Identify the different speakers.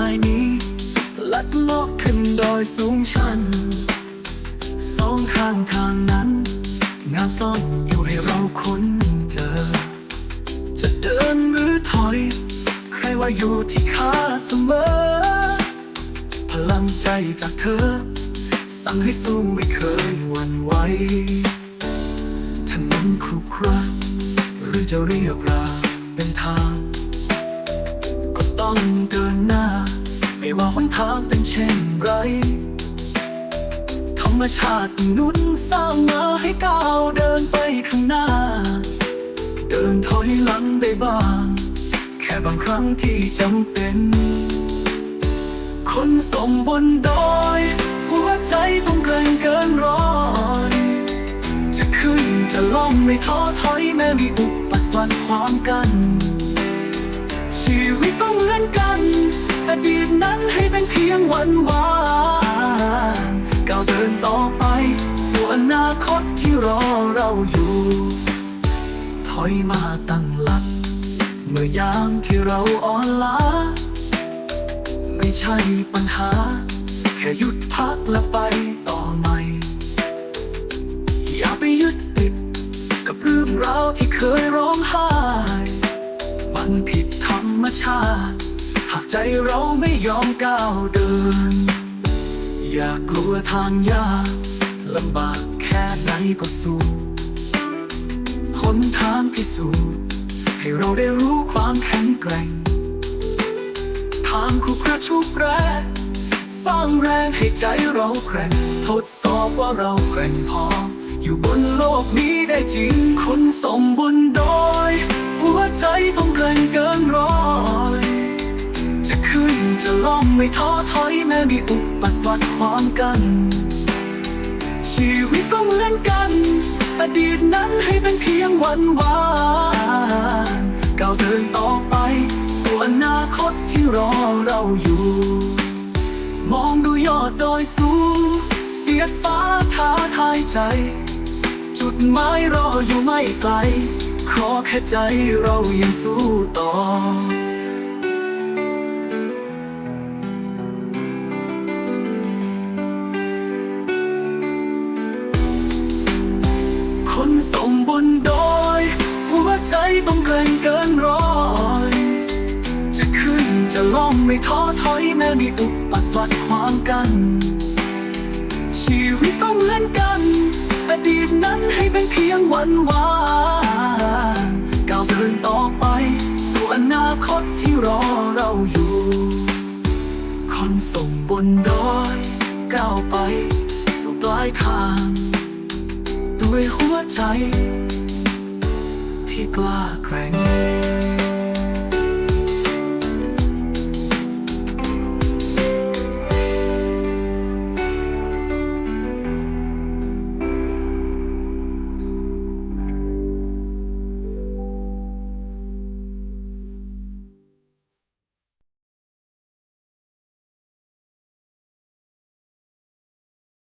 Speaker 1: ายนี้ลัดลอกขึ้นดอยสูงชัน สองข้างทางนั้น งามซ่อนอยู่ให้เราคุ้นเจอ จะเดินมือถอย ใครว่าอยู่ที่ขาเสมอ พลังใจจากเธอ สั่งให้สู้ไม่เคยหวั่นไหวถนนครุขระหรือจะเรียบราเป็นทาง ต้องเดินหน้า ไม่ว่าหนทางเป็นเช่นไร ธรรมชาตินุนสร้างมาให้ก้าวเดินไปข้างหน้า เดินถอยหลังได้บ้าง แค่บางครั้งที่จำเป็น คนสมบนดอย หัวใจต้องเกรงเกินร้อยจะขึ้นจะล่องไม่ท้อถอยแม้มีอุปสรรคขวางกัน ชีวิตต้องเหมือนกันอดีตนั้นให้เป็นเพียงวันวานก้าวเดินต่อไปสู่อนาคตที่รอเราอยู่ ถอยมาตั้งหลัก เมื่อยามที่เราอ่อนล้า ไม่ใช่ปัญหา แค่หยุดพักและไปต่อใหม่ อย่าไปยึดติดกับเรื่องราวที่เคยร้อ มชาติ หากใจเราไม่ยอมก้าวเดิน อย่ากลัวทางยากลำบากแค่ไหนก็สู้หนทางพิสูจน์ให้เราได้รู้ความแข็งแกร่ง ทางคู่กระชุกแรงสร้างแรงให้ใจเราแกร่ง ทดสอบว่าเราแกร่งพอ อยู่บนโลกนี้ได้จริงคนสมบุญโดย หัวใจต้อง ไม่ท้อถอยแม้มีอุปสรรคขวางกัน ชีวิตก็เหมือนกัน อดีตนั้นให้เป็นเพียงวันวานก้าวเดินต่อไปสู่อนาคตที่รอเราอยู่ มองดูยอดดอยสูง เสียดฟ้าท้าทายใจ จุดหมายรออยู่ไม่ไกล ขอแค่ใจเรายังสู้ต่อ บนดอยหัวใจต้องเกรงเกินร้อยจะขึ้นจะล่องไม่ท้อถอยแม้มีอุปสรรคขวางกัน ชีวิตต้องเหมือนกันอดีตนั้นให้เป็นเพียงวันวานก้าวเดินต่อไปสู่อนาคตที่รอเราอยู่คนส่งบนดอยก้าวไปสู่ปลายทาง ด้วยหัวใจ ที่กล้าแกร่ง